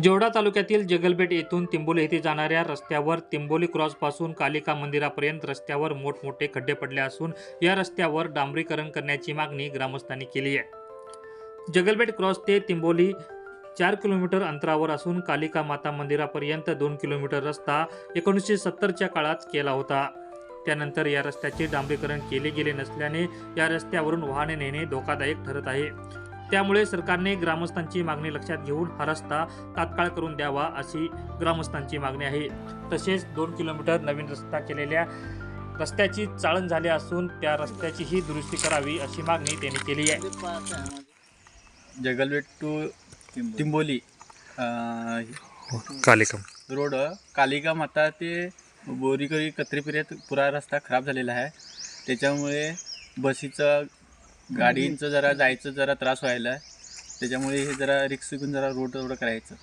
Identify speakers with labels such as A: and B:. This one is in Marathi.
A: जेवढा तालुक्यातील जगलबेट येथून तिंबोली येथे जाणाऱ्या रस्त्यावर तिंबोली क्रॉसपासून कालिका मंदिरापर्यंत रस्त्यावर मोठमोठे खड्डे पडले असून या रस्त्यावर डांबरीकरण करण्याची मागणी ग्रामस्थांनी केली आहे. जगलबेट क्रॉस ते तिंबोली चार किलोमीटर अंतरावर असून कालिका माता मंदिरापर्यंत दोन किलोमीटर रस्ता एकोणीसशे सत्तरच्या काळात केला होता. त्यानंतर या रस्त्याचे डांबरीकरण केले गेले नसल्याने या रस्त्यावरून वाहने नेणे धोकादायक ठरत आहे. त्यामुळे सरकारने ग्रामस्थांची मागणी लक्षात घेऊन हा रस्ता तात्काळ करून द्यावा अशी ग्रामस्थांची मागणी आहे. तसेच दोन किलोमीटर नवीन रस्ता केलेल्या रस्त्याची चाळण झाली असून त्या रस्त्याचीही दुरुस्ती करावी अशी मागणी त्यांनी केली आहे.
B: जगलबेट टू तिंबोली
A: कालिकम.
B: रोड कालिका माता ते बोरीकरी कत्रीपर्यंत पुरा रस्ता खराब झालेला आहे. त्याच्यामुळे बसीचं गाडींचं जरा जायचं जरा त्रास व्हायला त्याच्यामुळे हे जरा रिक्स घेऊन जरा रोड एवढं करायचं.